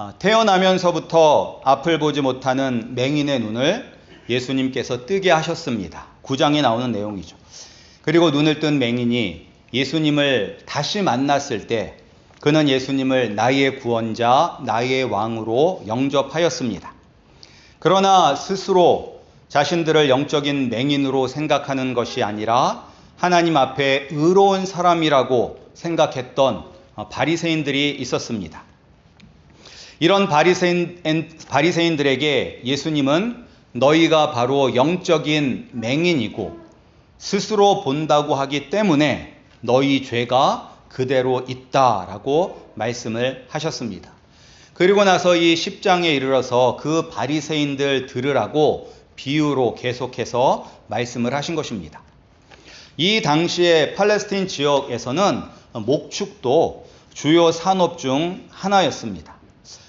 아, 태어나면서부터 앞을 보지 못하는 맹인의 눈을 예수님께서 뜨게 하셨습니다. 9장에 나오는 내용이죠. 그리고 눈을 뜬 맹인이 예수님을 다시 만났을 때 그는 예수님을 나의 구원자, 나의 왕으로 영접하였습니다. 그러나 스스로 자신들을 영적인 맹인으로 생각하는 것이 아니라 하나님 앞에 의로운 사람이라고 생각했던 바리새인들이 있었습니다. 이런 바리새인, 바리새인들에게 예수님은 너희가 바로 영적인 맹인이고 스스로 본다고 하기 때문에 너희 죄가 그대로 있다라고 말씀을 하셨습니다. 그리고 나서 이 10장에 이르러서 그 바리새인들 들으라고 비유로 계속해서 말씀을 하신 것입니다. 이 당시에 팔레스틴 지역에서는 목축도 주요 산업 중 하나였습니다.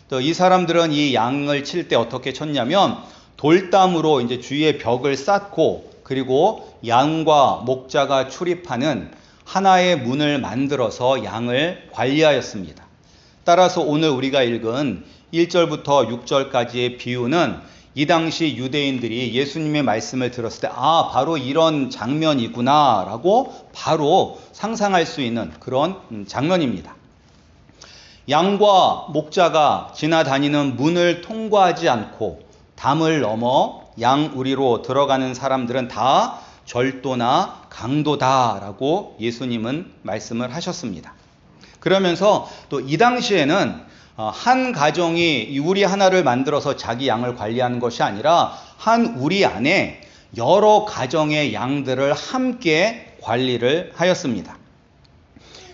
또 이 사람들은 이 양을 칠 때 어떻게 쳤냐면 돌담으로 이제 주위에 벽을 쌓고 그리고 양과 목자가 출입하는 하나의 문을 만들어서 양을 관리하였습니다. 따라서 오늘 우리가 읽은 1절부터 6절까지의 비유는 이 당시 유대인들이 예수님의 말씀을 들었을 때, 아, 바로 이런 장면이구나, 라고 바로 상상할 수 있는 그런 음, 장면입니다. 양과 목자가 지나다니는 문을 통과하지 않고 담을 넘어 양우리로 들어가는 사람들은 다 절도나 강도다라고 예수님은 말씀을 하셨습니다. 그러면서 또 이 당시에는 어, 한 가정이 우리 하나를 만들어서 자기 양을 관리하는 것이 아니라 한 우리 안에 여러 가정의 양들을 함께 관리를 하였습니다.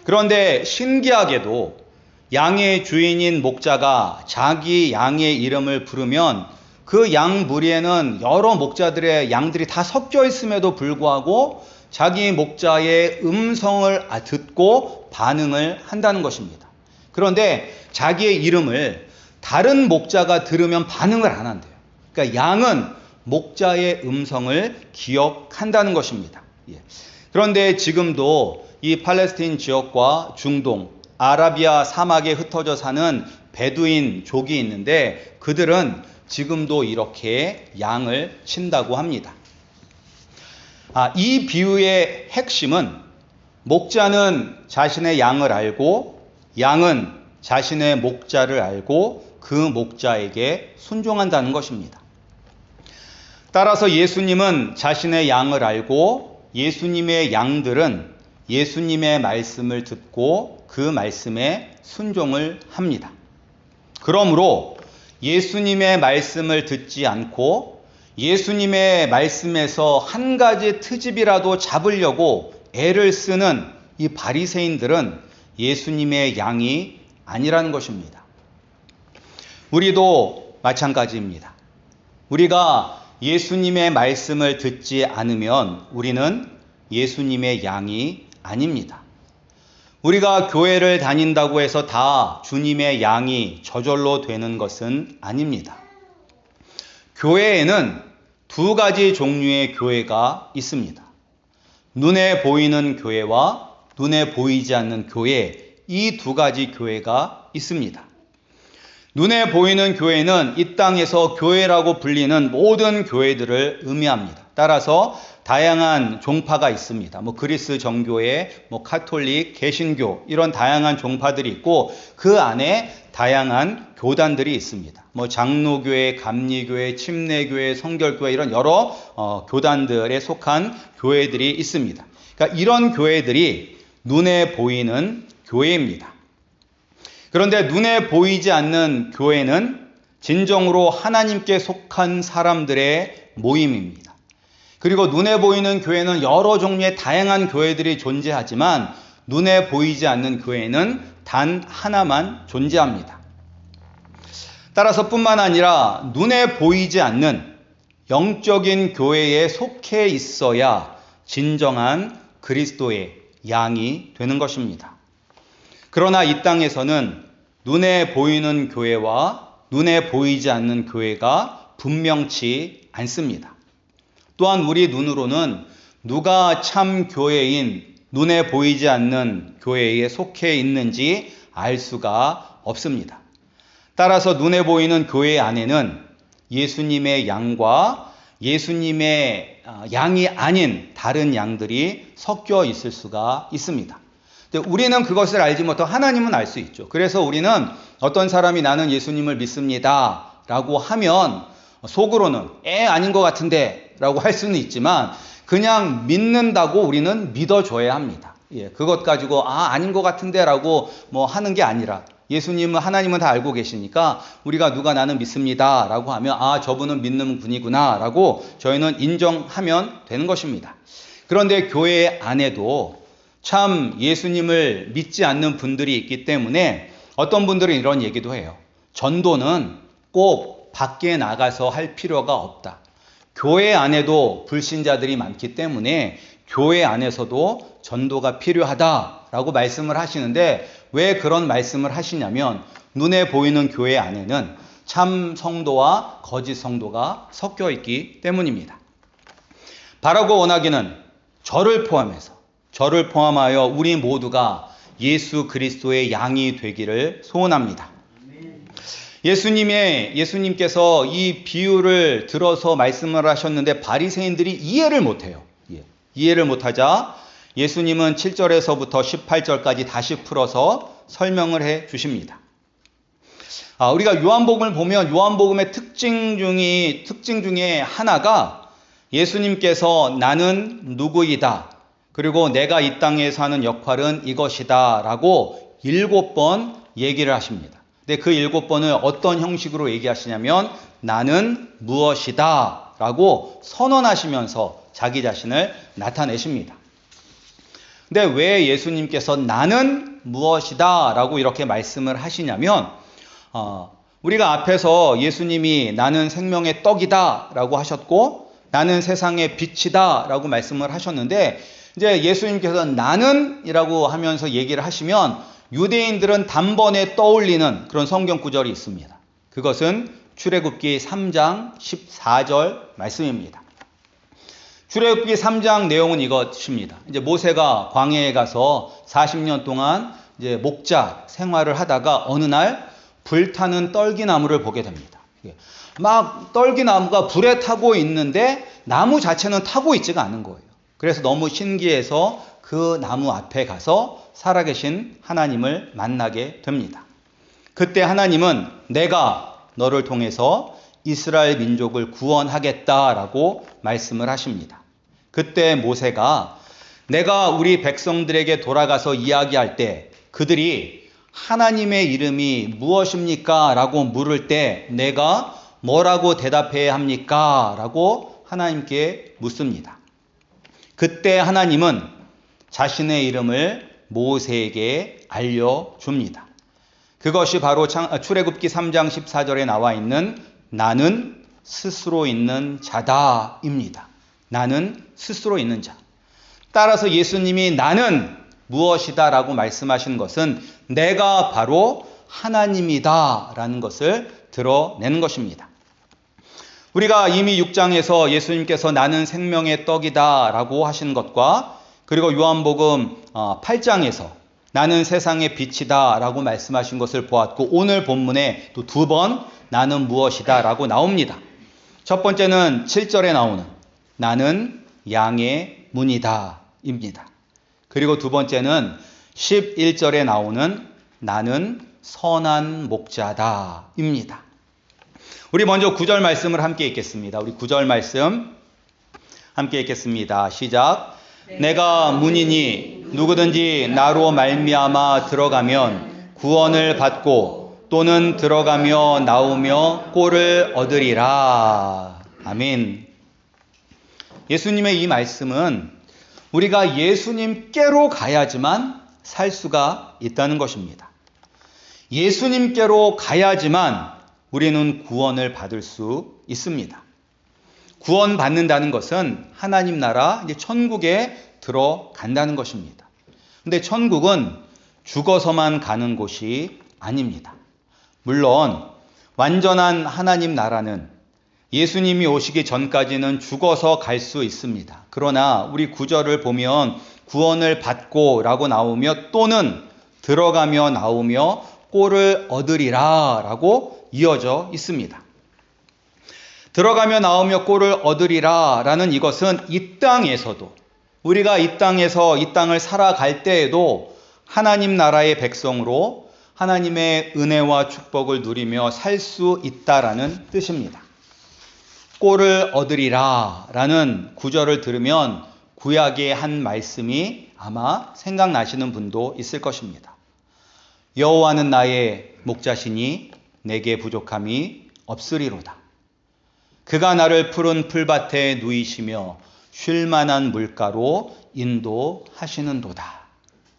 그런데 신기하게도 양의 주인인 목자가 자기 양의 이름을 부르면 그 양 무리에는 여러 목자들의 양들이 다 섞여 있음에도 불구하고 자기 목자의 음성을 아, 듣고 반응을 한다는 것입니다. 그런데 자기의 이름을 다른 목자가 들으면 반응을 안 한대요. 그러니까 양은 목자의 음성을 기억한다는 것입니다. 예. 그런데 지금도 이 팔레스틴 지역과 중동, 아라비아 사막에 흩어져 사는 베두인 족이 있는데 그들은 지금도 이렇게 양을 친다고 합니다. 아, 이 비유의 핵심은 목자는 자신의 양을 알고 양은 자신의 목자를 알고 그 목자에게 순종한다는 것입니다. 따라서 예수님은 자신의 양을 알고 예수님의 양들은 예수님의 말씀을 듣고 그 말씀에 순종을 합니다. 그러므로 예수님의 말씀을 듣지 않고 예수님의 말씀에서 한 가지 트집이라도 잡으려고 애를 쓰는 이 바리새인들은 예수님의 양이 아니라는 것입니다. 우리도 마찬가지입니다. 우리가 예수님의 말씀을 듣지 않으면 우리는 예수님의 양이 아닙니다. 우리가 교회를 다닌다고 해서 다 주님의 양이 저절로 되는 것은 아닙니다. 교회에는 두 가지 종류의 교회가 있습니다. 눈에 보이는 교회와 눈에 보이지 않는 교회, 이 두 가지 교회가 있습니다. 눈에 보이는 교회는 이 땅에서 교회라고 불리는 모든 교회들을 의미합니다. 따라서 다양한 종파가 있습니다. 뭐 그리스 정교회, 뭐 카톨릭, 개신교 이런 다양한 종파들이 있고 그 안에 다양한 교단들이 있습니다. 뭐 장로교회, 감리교회, 침례교회, 성결교회 이런 여러 어, 교단들에 속한 교회들이 있습니다. 그러니까 이런 교회들이 눈에 보이는 교회입니다. 그런데 눈에 보이지 않는 교회는 진정으로 하나님께 속한 사람들의 모임입니다. 그리고 눈에 보이는 교회는 여러 종류의 다양한 교회들이 존재하지만 눈에 보이지 않는 교회는 단 하나만 존재합니다. 따라서 뿐만 아니라 눈에 보이지 않는 영적인 교회에 속해 있어야 진정한 그리스도의 양이 되는 것입니다. 그러나 이 땅에서는 눈에 보이는 교회와 눈에 보이지 않는 교회가 분명치 않습니다. 또한 우리 눈으로는 누가 참 교회인 눈에 보이지 않는 교회에 속해 있는지 알 수가 없습니다. 따라서 눈에 보이는 교회 안에는 예수님의 양과 예수님의 아, 양이 아닌 다른 양들이 섞여 있을 수가 있습니다. 우리는 그것을 알지 못하고 하나님은 알 수 있죠. 그래서 우리는 어떤 사람이 나는 예수님을 믿습니다. 라고 하면 속으로는 에 아닌 것 같은데 라고 할 수는 있지만 그냥 믿는다고 우리는 믿어줘야 합니다. 예, 그것 가지고 아 아닌 것 같은데 라고 뭐 하는 게 아니라 예수님은 하나님은 다 알고 계시니까 우리가 누가 나는 믿습니다 라고 하면 아 저분은 믿는 분이구나 라고 저희는 인정하면 되는 것입니다. 그런데 교회 안에도 참 예수님을 믿지 않는 분들이 있기 때문에 어떤 분들은 이런 얘기도 해요. 전도는 꼭 밖에 나가서 할 필요가 없다. 교회 안에도 불신자들이 많기 때문에 교회 안에서도 전도가 필요하다라고 말씀을 하시는데 왜 그런 말씀을 하시냐면 눈에 보이는 교회 안에는 참 성도와 거짓 성도가 섞여 있기 때문입니다. 바라고 원하기는 저를 포함해서 저를 포함하여 우리 모두가 예수 그리스도의 양이 되기를 소원합니다. 예수님의 예수님께서 이 비유를 들어서 말씀을 하셨는데 바리새인들이 이해를 못 해요. 예. 이해를 못 하자 예수님은 7절에서부터 18절까지 다시 풀어서 설명을 해 주십니다. 아, 우리가 요한복음을 보면 요한복음의 특징 중이 특징 중에 하나가 예수님께서 나는 누구이다. 그리고 내가 이 땅에 사는 역할은 이것이다라고 일곱 번 얘기를 하십니다. 근데 그 일곱 번을 어떤 형식으로 얘기하시냐면 나는 무엇이다 라고 선언하시면서 자기 자신을 나타내십니다. 근데 왜 예수님께서 나는 무엇이다 라고 이렇게 말씀을 하시냐면, 어, 우리가 앞에서 예수님이 나는 생명의 떡이다 라고 하셨고, 나는 세상의 빛이다 라고 말씀을 하셨는데, 이제 예수님께서 나는 이라고 하면서 얘기를 하시면, 유대인들은 단번에 떠올리는 그런 성경 구절이 있습니다. 그것은 출애굽기 3장 14절 말씀입니다. 출애굽기 3장 내용은 이것입니다. 이제 모세가 광야에 가서 40년 동안 이제 목자 생활을 하다가 어느 날 불타는 떨기나무를 보게 됩니다. 예. 막 떨기나무가 불에 타고 있는데 나무 자체는 타고 있지가 않은 거예요. 그래서 너무 신기해서 그 나무 앞에 가서 살아계신 하나님을 만나게 됩니다. 그때 하나님은 내가 너를 통해서 이스라엘 민족을 구원하겠다라고 말씀을 하십니다. 그때 모세가 내가 우리 백성들에게 돌아가서 이야기할 때 그들이 하나님의 이름이 무엇입니까? 라고 물을 때 내가 뭐라고 대답해야 합니까? 라고 하나님께 묻습니다. 그때 하나님은 자신의 이름을 모세에게 알려줍니다. 그것이 바로 출애굽기 3장 14절에 나와 있는 나는 스스로 있는 자다입니다. 나는 스스로 있는 자. 따라서 예수님이 나는 무엇이다 라고 말씀하신 것은 내가 바로 하나님이다 라는 것을 드러내는 것입니다. 우리가 이미 6장에서 예수님께서 나는 생명의 떡이다 라고 하신 것과 그리고 요한복음 8장에서 어, 나는 세상의 빛이다 라고 말씀하신 것을 보았고 오늘 본문에 또 두 번 나는 무엇이다 라고 나옵니다. 첫 번째는 7절에 나오는 나는 양의 문이다 입니다. 그리고 두 번째는 11절에 나오는 나는 선한 목자다 입니다. 우리 먼저 9절 말씀을 함께 읽겠습니다. 우리 9절 말씀 함께 읽겠습니다. 시작. 내가 문이니 누구든지 나로 말미암아 들어가면 구원을 받고 또는 들어가며 나오며 꼴을 얻으리라. 아멘. 예수님의 이 말씀은 우리가 예수님께로 가야지만 살 수가 있다는 것입니다. 예수님께로 가야지만 우리는 구원을 받을 수 있습니다. 구원 받는다는 것은 하나님 나라 이제 천국에 들어간다는 것입니다. 근데 천국은 죽어서만 가는 곳이 아닙니다. 물론 완전한 하나님 나라는 예수님이 오시기 전까지는 죽어서 갈 수 있습니다. 그러나 우리 구절을 보면 구원을 받고 라고 나오며 또는 들어가며 나오며 꼴을 얻으리라 라고 이어져 있습니다. 들어가며 나오며 꼴을 얻으리라 라는 이것은 이 땅에서도 우리가 이 땅에서 이 땅을 살아갈 때에도 하나님 나라의 백성으로 하나님의 은혜와 축복을 누리며 살 수 있다라는 뜻입니다. 꼴을 얻으리라 라는 구절을 들으면 구약의 한 말씀이 아마 생각나시는 분도 있을 것입니다. 여호와는 나의 목자시니 내게 부족함이 없으리로다. 그가 나를 푸른 풀밭에 누이시며 쉴 만한 물가로 인도하시는도다.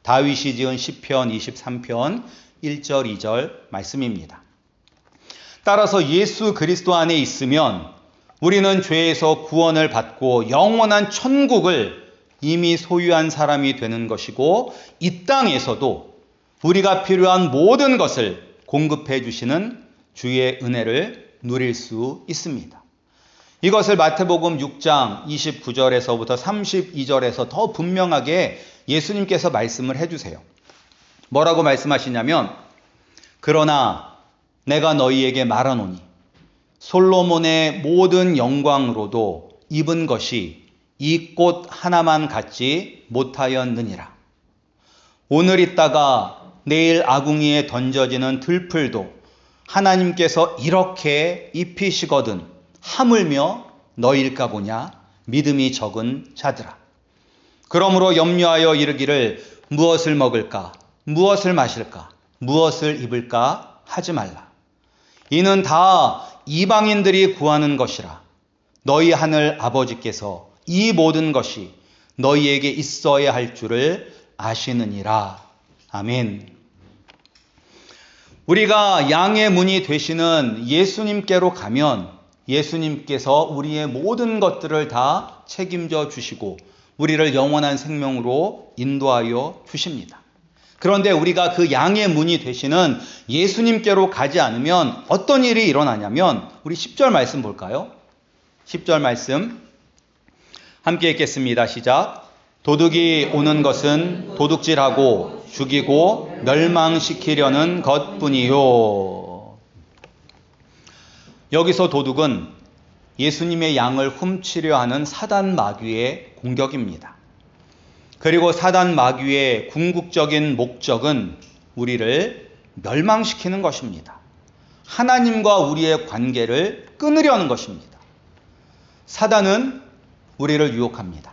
다윗이 지은 시편 23편 1절 2절 말씀입니다. 따라서 예수 그리스도 안에 있으면 우리는 죄에서 구원을 받고 영원한 천국을 이미 소유한 사람이 되는 것이고 이 땅에서도 우리가 필요한 모든 것을 공급해 주시는 주의 은혜를 누릴 수 있습니다. 이것을 마태복음 6장 29절에서부터 32절에서 더 분명하게 예수님께서 말씀을 해주세요. 뭐라고 말씀하시냐면, 그러나 내가 너희에게 말하노니, 솔로몬의 모든 영광으로도 입은 것이 이 꽃 하나만 갖지 못하였느니라. 오늘 있다가 내일 아궁이에 던져지는 들풀도 하나님께서 이렇게 입히시거든 하물며 너일까 보냐 믿음이 적은 자들아. 그러므로 염려하여 이르기를 무엇을 먹을까 무엇을 마실까 무엇을 입을까 하지 말라. 이는 다 이방인들이 구하는 것이라. 너희 하늘 아버지께서 이 모든 것이 너희에게 있어야 할 줄을 아시느니라. 아멘. 우리가 양의 문이 되시는 예수님께로 가면 예수님께서 우리의 모든 것들을 다 책임져 주시고 우리를 영원한 생명으로 인도하여 주십니다. 그런데 우리가 그 양의 문이 되시는 예수님께로 가지 않으면 어떤 일이 일어나냐면 우리 10절 말씀 볼까요? 10절 말씀 함께 읽겠습니다. 시작. 도둑이 오는 것은 도둑질하고 죽이고 멸망시키려는 것뿐이요. 여기서 도둑은 예수님의 양을 훔치려 하는 사단 마귀의 공격입니다. 그리고 사단 마귀의 궁극적인 목적은 우리를 멸망시키는 것입니다. 하나님과 우리의 관계를 끊으려는 것입니다. 사단은 우리를 유혹합니다.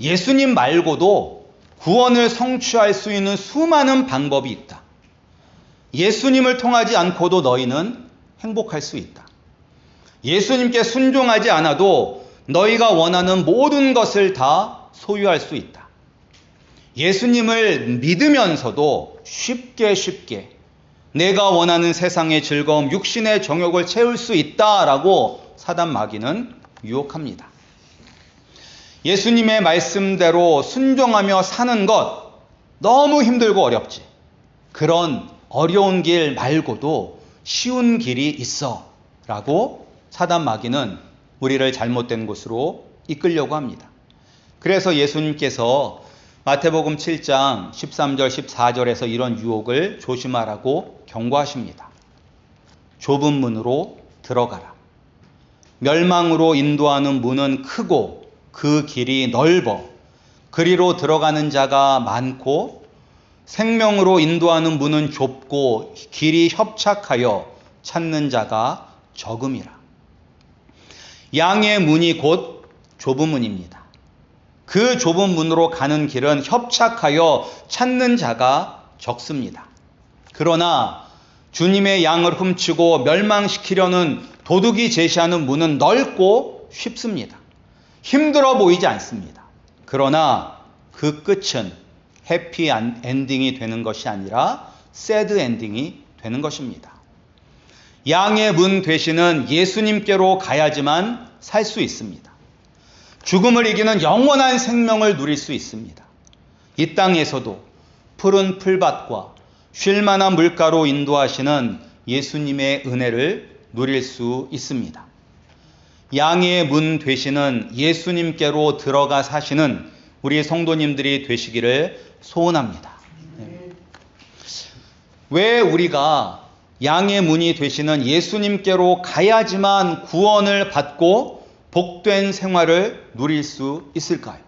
예수님 말고도 구원을 성취할 수 있는 수많은 방법이 있다. 예수님을 통하지 않고도 너희는 행복할 수 있다. 예수님께 순종하지 않아도 너희가 원하는 모든 것을 다 소유할 수 있다. 예수님을 믿으면서도 쉽게 쉽게 내가 원하는 세상의 즐거움, 육신의 정욕을 채울 수 있다라고 사단 마귀는 유혹합니다. 예수님의 말씀대로 순종하며 사는 것 너무 힘들고 어렵지. 그런 어려운 길 말고도 쉬운 길이 있어. 라고 사단 마귀는 우리를 잘못된 곳으로 이끌려고 합니다. 그래서 예수님께서 마태복음 7장 13절 14절에서 이런 유혹을 조심하라고 경고하십니다. 좁은 문으로 들어가라. 멸망으로 인도하는 문은 크고 그 길이 넓어 그리로 들어가는 자가 많고 생명으로 인도하는 문은 좁고 길이 협착하여 찾는 자가 적음이라. 양의 문이 곧 좁은 문입니다. 그 좁은 문으로 가는 길은 협착하여 찾는 자가 적습니다. 그러나 주님의 양을 훔치고 멸망시키려는 도둑이 제시하는 문은 넓고 쉽습니다. 힘들어 보이지 않습니다. 그러나 그 끝은 해피 엔딩이 되는 것이 아니라 새드 엔딩이 되는 것입니다. 양의 문 되시는 예수님께로 가야지만 살 수 있습니다. 죽음을 이기는 영원한 생명을 누릴 수 있습니다. 이 땅에서도 푸른 풀밭과 쉴만한 물가로 인도하시는 예수님의 은혜를 누릴 수 있습니다. 양의 문 되시는 예수님께로 들어가 사시는 우리 성도님들이 되시기를 소원합니다. 왜 우리가 양의 문이 되시는 예수님께로 가야지만 구원을 받고 복된 생활을 누릴 수 있을까요?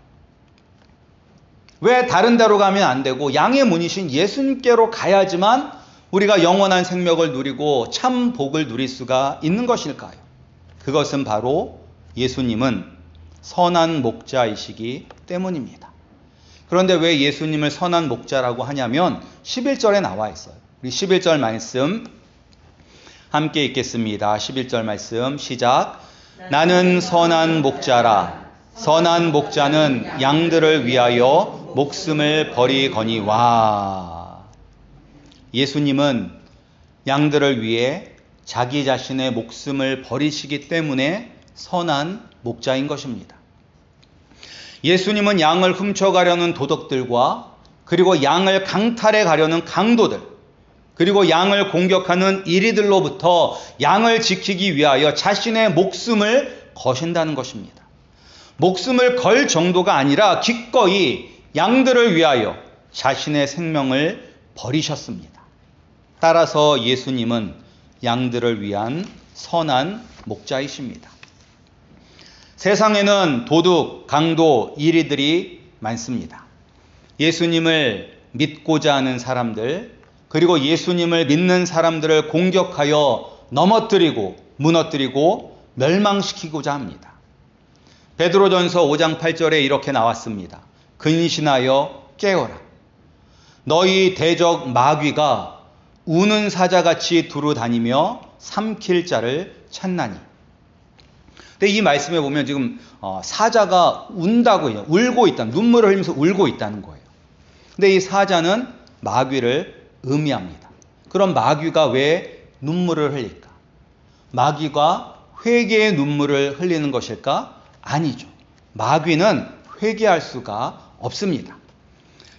왜 다른 데로 가면 안 되고 양의 문이신 예수님께로 가야지만 우리가 영원한 생명을 누리고 참 복을 누릴 수가 있는 것일까요? 그것은 바로 예수님은 선한 목자이시기 때문입니다. 그런데 왜 예수님을 선한 목자라고 하냐면 11절에 나와 있어요. 우리 11절 말씀 함께 읽겠습니다. 11절 말씀 시작. 나는 선한 목자라. 선한 목자는 양들을 위하여 목숨을 버리거니와. 예수님은 양들을 위해 자기 자신의 목숨을 버리시기 때문에 선한 목자인 것입니다. 예수님은 양을 훔쳐가려는 도덕들과 그리고 양을 강탈해 가려는 강도들, 그리고 양을 공격하는 이리들로부터 양을 지키기 위하여 자신의 목숨을 거신다는 것입니다. 목숨을 걸 정도가 아니라 기꺼이 양들을 위하여 자신의 생명을 버리셨습니다. 따라서 예수님은 양들을 위한 선한 목자이십니다. 세상에는 도둑, 강도, 이리들이 많습니다. 예수님을 믿고자 하는 사람들, 그리고 예수님을 믿는 사람들을 공격하여 넘어뜨리고 무너뜨리고 멸망시키고자 합니다. 베드로전서 5장 8절에 이렇게 나왔습니다. 근신하여 깨어라. 너희 대적 마귀가 우는 사자같이 두루 다니며 삼킬 자를 찾나니. 근데 이 말씀에 보면 지금 어, 사자가 운다고 해요. 울고 있다. 눈물을 흘리면서 울고 있다는 거예요. 근데 이 사자는 마귀를 의미합니다. 그럼 마귀가 왜 눈물을 흘릴까? 마귀가 회개의 눈물을 흘리는 것일까? 아니죠. 마귀는 회개할 수가 없습니다.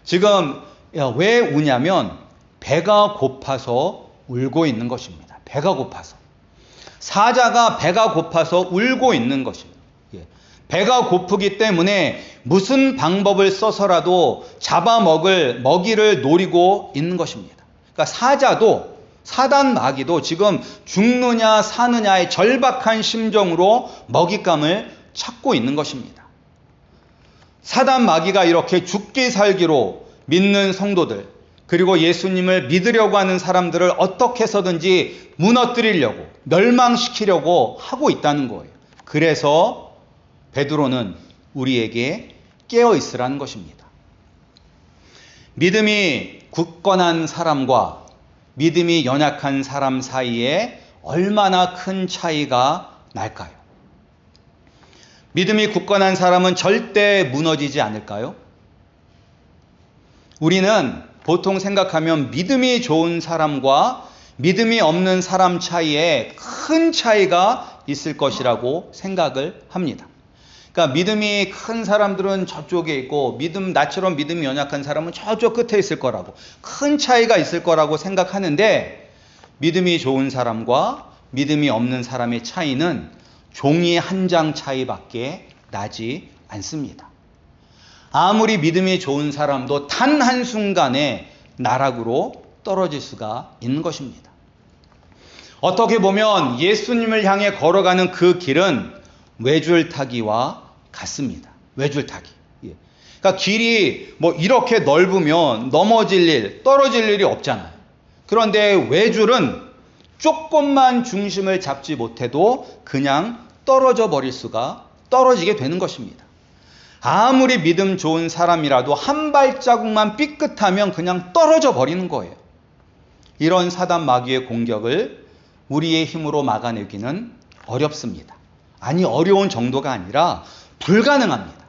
지금 왜 우냐면 배가 고파서 울고 있는 것입니다. 배가 고파서. 사자가 배가 고파서 울고 있는 것입니다. 예. 배가 고프기 때문에 무슨 방법을 써서라도 잡아먹을 먹이를 노리고 있는 것입니다. 그러니까 사자도 사단 마귀도 지금 죽느냐 사느냐의 절박한 심정으로 먹잇감을 찾고 있는 것입니다. 사단 마귀가 이렇게 죽기 살기로 믿는 성도들 그리고 예수님을 믿으려고 하는 사람들을 어떻게 해서든지 무너뜨리려고 멸망시키려고 하고 있다는 거예요. 그래서 베드로는 우리에게 깨어 있으라는 것입니다. 믿음이 굳건한 사람과 믿음이 연약한 사람 사이에 얼마나 큰 차이가 날까요? 믿음이 굳건한 사람은 절대 무너지지 않을까요? 우리는 보통 생각하면 믿음이 좋은 사람과 믿음이 없는 사람 차이에 큰 차이가 있을 것이라고 생각을 합니다. 그러니까 믿음이 큰 사람들은 저쪽에 있고 믿음 나처럼 믿음이 연약한 사람은 저쪽 끝에 있을 거라고 큰 차이가 있을 거라고 생각하는데 믿음이 좋은 사람과 믿음이 없는 사람의 차이는 종이 한 장 차이밖에 나지 않습니다. 아무리 믿음이 좋은 사람도 단 한순간에 나락으로 떨어질 수가 있는 것입니다. 어떻게 보면 예수님을 향해 걸어가는 그 길은 외줄타기와 같습니다. 외줄타기. 예. 그러니까 길이 뭐 이렇게 넓으면 넘어질 일, 떨어질 일이 없잖아요. 그런데 외줄은 조금만 중심을 잡지 못해도 그냥 떨어져 버릴 수가 떨어지게 되는 것입니다. 아무리 믿음 좋은 사람이라도 한 발자국만 삐끗하면 그냥 떨어져 버리는 거예요. 이런 사단 마귀의 공격을 우리의 힘으로 막아내기는 어렵습니다. 아니 어려운 정도가 아니라 불가능합니다.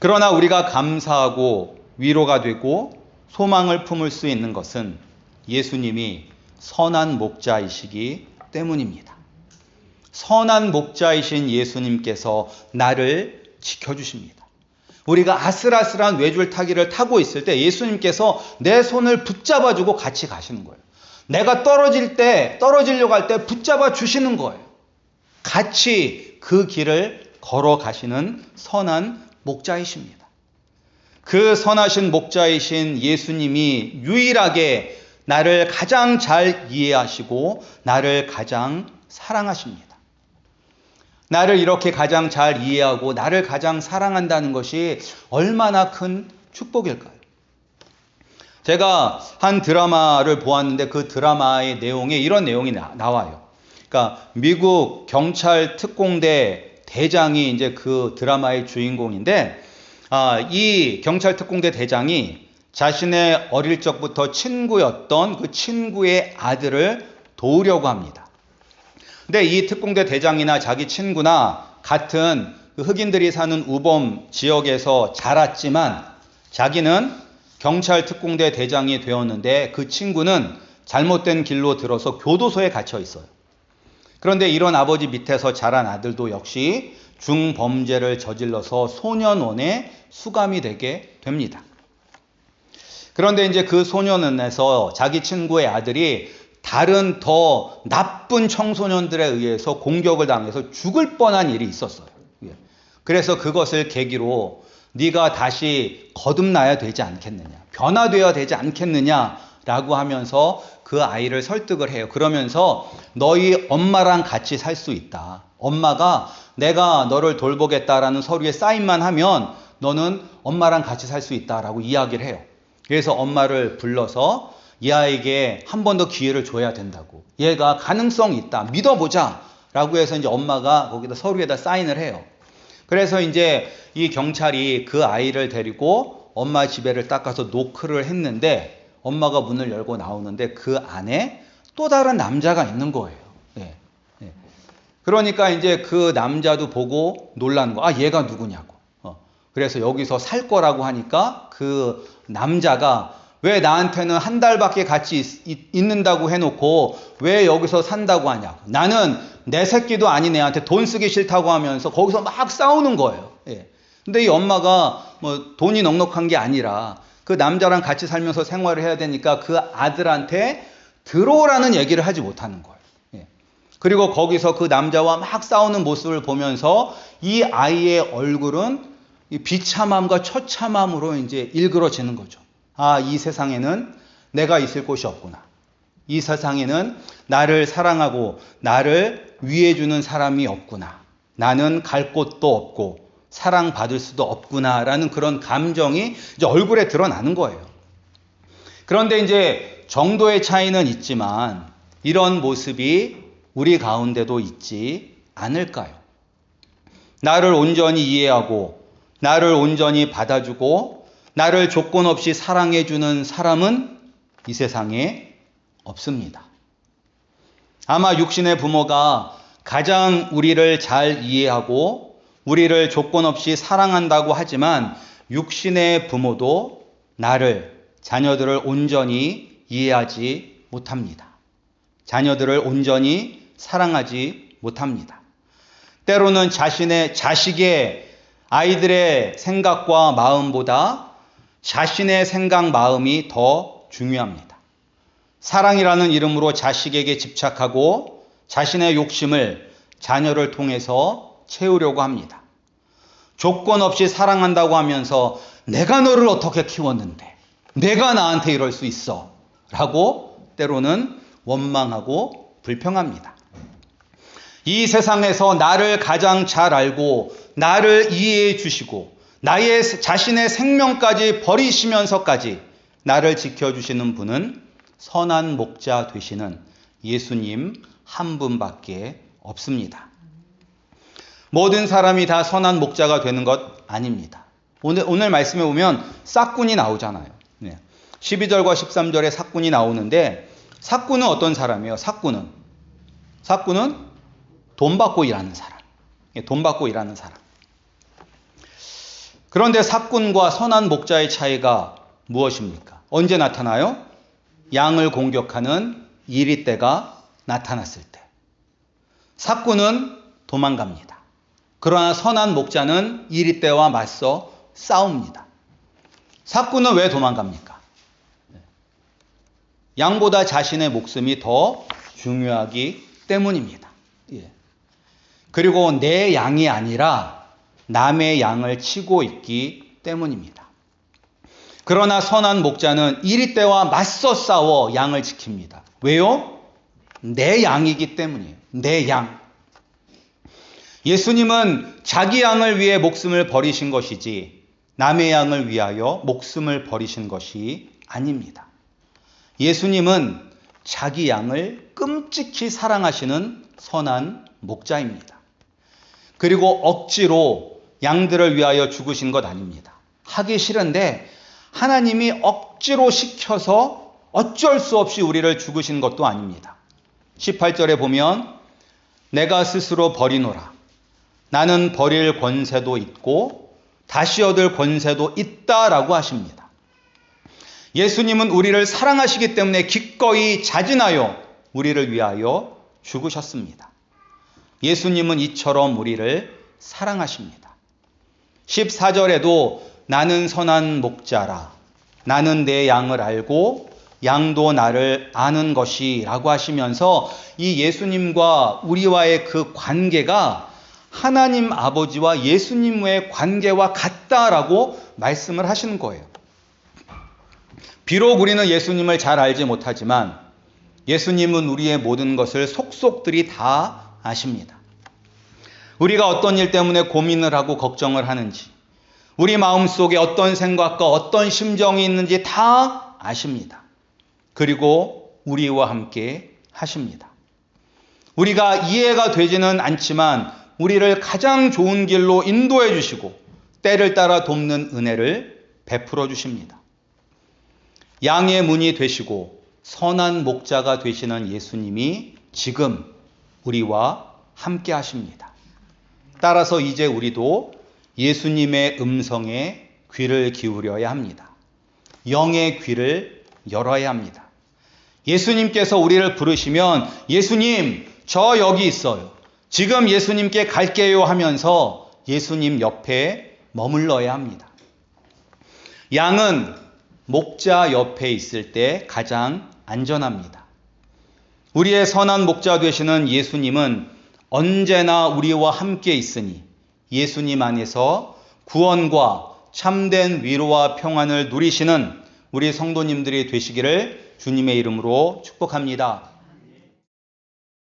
그러나 우리가 감사하고 위로가 되고 소망을 품을 수 있는 것은 예수님이 선한 목자이시기 때문입니다. 선한 목자이신 예수님께서 나를 지켜주십니다. 우리가 아슬아슬한 외줄타기를 타고 있을 때 예수님께서 내 손을 붙잡아주고 같이 가시는 거예요. 내가 떨어질 때, 떨어지려고 할 때 붙잡아 주시는 거예요. 같이 그 길을 걸어가시는 선한 목자이십니다. 그 선하신 목자이신 예수님이 유일하게 나를 가장 잘 이해하시고 나를 가장 사랑하십니다. 나를 이렇게 가장 잘 이해하고 나를 가장 사랑한다는 것이 얼마나 큰 축복일까요? 제가 한 드라마를 보았는데 그 드라마의 내용에 이런 내용이 나, 와요 그러니까 미국 경찰 특공대 대장이 이제 그 드라마의 주인공인데 아, 이 경찰 특공대 대장이 자신의 어릴 적부터 친구였던 그 친구의 아들을 도우려고 합니다. 근데 이 특공대 대장이나 자기 친구나 같은 그 흑인들이 사는 우범 지역에서 자랐지만 자기는 경찰 특공대 대장이 되었는데 그 친구는 잘못된 길로 들어서 교도소에 갇혀 있어요. 그런데 이런 아버지 밑에서 자란 아들도 역시 중범죄를 저질러서 소년원에 수감이 되게 됩니다. 그런데 이제 그 소년원에서 자기 친구의 아들이 다른 더 나쁜 청소년들에 의해서 공격을 당해서 죽을 뻔한 일이 있었어요. 예. 그래서 그것을 계기로 네가 다시 거듭나야 되지 않겠느냐, 변화되어야 되지 않겠느냐라고 하면서 그 아이를 설득을 해요. 그러면서 너희 엄마랑 같이 살 수 있다. 엄마가 내가 너를 돌보겠다라는 서류에 사인만 하면 너는 엄마랑 같이 살 수 있다라고 이야기를 해요. 그래서 엄마를 불러서 이 아이에게 한 번 더 기회를 줘야 된다고. 얘가 가능성이 있다. 믿어보자. 라고 해서 이제 엄마가 거기다 서류에다 사인을 해요. 그래서 이제 이 경찰이 그 아이를 데리고 엄마 집에를 닦아서 노크를 했는데 엄마가 문을 열고 나오는데 그 안에 또 다른 남자가 있는 거예요. 네. 네. 그러니까 이제 그 남자도 보고 놀란 거. 아, 얘가 누구냐고. 어. 그래서 여기서 살 거라고 하니까 그 남자가 왜 나한테는 한 달밖에 같이 있, 는다고 해놓고 왜 여기서 산다고 하냐고. 나는 내 새끼도 아닌 애한테 돈 쓰기 싫다고 하면서 거기서 막 싸우는 거예요. 예. 근데 이 엄마가 뭐 돈이 넉넉한 게 아니라 그 남자랑 같이 살면서 생활을 해야 되니까 그 아들한테 들어오라는 얘기를 하지 못하는 거예요. 예. 그리고 거기서 그 남자와 막 싸우는 모습을 보면서 이 아이의 얼굴은 비참함과 처참함으로 이제 일그러지는 거죠. 아, 이 세상에는 내가 있을 곳이 없구나. 이 세상에는 나를 사랑하고 나를 위해주는 사람이 없구나. 나는 갈 곳도 없고 사랑받을 수도 없구나라는 그런 감정이 이제 얼굴에 드러나는 거예요. 그런데 이제 정도의 차이는 있지만 이런 모습이 우리 가운데도 있지 않을까요? 나를 온전히 이해하고 나를 온전히 받아주고 나를 조건 없이 사랑해주는 사람은 이 세상에 없습니다. 아마 육신의 부모가 가장 우리를 잘 이해하고 우리를 조건 없이 사랑한다고 하지만 육신의 부모도 나를, 자녀들을 온전히 이해하지 못합니다. 자녀들을 온전히 사랑하지 못합니다. 때로는 자신의 자식의 아이들의 생각과 마음보다 자신의 생각, 마음이 더 중요합니다. 사랑이라는 이름으로 자식에게 집착하고 자신의 욕심을 자녀를 통해서 채우려고 합니다. 조건 없이 사랑한다고 하면서 내가 너를 어떻게 키웠는데, 내가 나한테 이럴 수 있어. 라고 때로는 원망하고 불평합니다. 이 세상에서 나를 가장 잘 알고 나를 이해해 주시고 나의 자신의 생명까지 버리시면서까지 나를 지켜주시는 분은 선한 목자 되시는 예수님 한 분밖에 없습니다. 모든 사람이 다 선한 목자가 되는 것 아닙니다. 오늘, 오늘 말씀에 보면 싹군이 나오잖아요. 네. 12절과 13절에 삭군이 나오는데 삭군은 어떤 사람이에요? 삭군은 삭군은 돈 받고 일하는 사람. 예, 돈 받고 일하는 사람. 그런데 사꾼과 선한 목자의 차이가 무엇입니까? 언제 나타나요? 양을 공격하는 이리 때가 나타났을 때. 사꾼은 도망갑니다. 그러나 선한 목자는 이리 때와 맞서 싸웁니다. 사꾼은 왜 도망갑니까? 양보다 자신의 목숨이 더 중요하기 때문입니다. 예. 그리고 내 양이 아니라 남의 양을 치고 있기 때문입니다. 그러나 선한 목자는 이리 때와 맞서 싸워 양을 지킵니다. 왜요? 내 양이기 때문이에요. 내 양. 예수님은 자기 양을 위해 목숨을 버리신 것이지 남의 양을 위하여 목숨을 버리신 것이 아닙니다. 예수님은 자기 양을 끔찍히 사랑하시는 선한 목자입니다. 그리고 억지로 양들을 위하여 죽으신 것 아닙니다. 하기 싫은데 하나님이 억지로 시켜서 어쩔 수 없이 우리를 죽으신 것도 아닙니다. 18절에 보면 내가 스스로 버리노라. 나는 버릴 권세도 있고 다시 얻을 권세도 있다라고 하십니다. 예수님은 우리를 사랑하시기 때문에 기꺼이 자진하여 우리를 위하여 죽으셨습니다. 예수님은 이처럼 우리를 사랑하십니다. 14절에도 나는 선한 목자라. 나는 내 양을 알고 양도 나를 아는 것이라고 하시면서 이 예수님과 우리와의 그 관계가 하나님 아버지와 예수님의 관계와 같다라고 말씀을 하시는 거예요. 비록 우리는 예수님을 잘 알지 못하지만 예수님은 우리의 모든 것을 속속들이 다 아십니다. 우리가 어떤 일 때문에 고민을 하고 걱정을 하는지, 우리 마음 속에 어떤 생각과 어떤 심정이 있는지 다 아십니다. 그리고 우리와 함께 하십니다. 우리가 이해가 되지는 않지만 우리를 가장 좋은 길로 인도해 주시고 때를 따라 돕는 은혜를 베풀어 주십니다. 양의 문이 되시고 선한 목자가 되시는 예수님이 지금 우리와 함께 하십니다. 따라서 이제 우리도 예수님의 음성에 귀를 기울여야 합니다. 영의 귀를 열어야 합니다. 예수님께서 우리를 부르시면 예수님, 저 여기 있어요. 지금 예수님께 갈게요 하면서 예수님 옆에 머물러야 합니다. 양은 목자 옆에 있을 때 가장 안전합니다. 우리의 선한 목자 되시는 예수님은 언제나 우리와 함께 있으니 예수님 안에서 구원과 참된 위로와 평안을 누리시는 우리 성도님들이 되시기를 주님의 이름으로 축복합니다.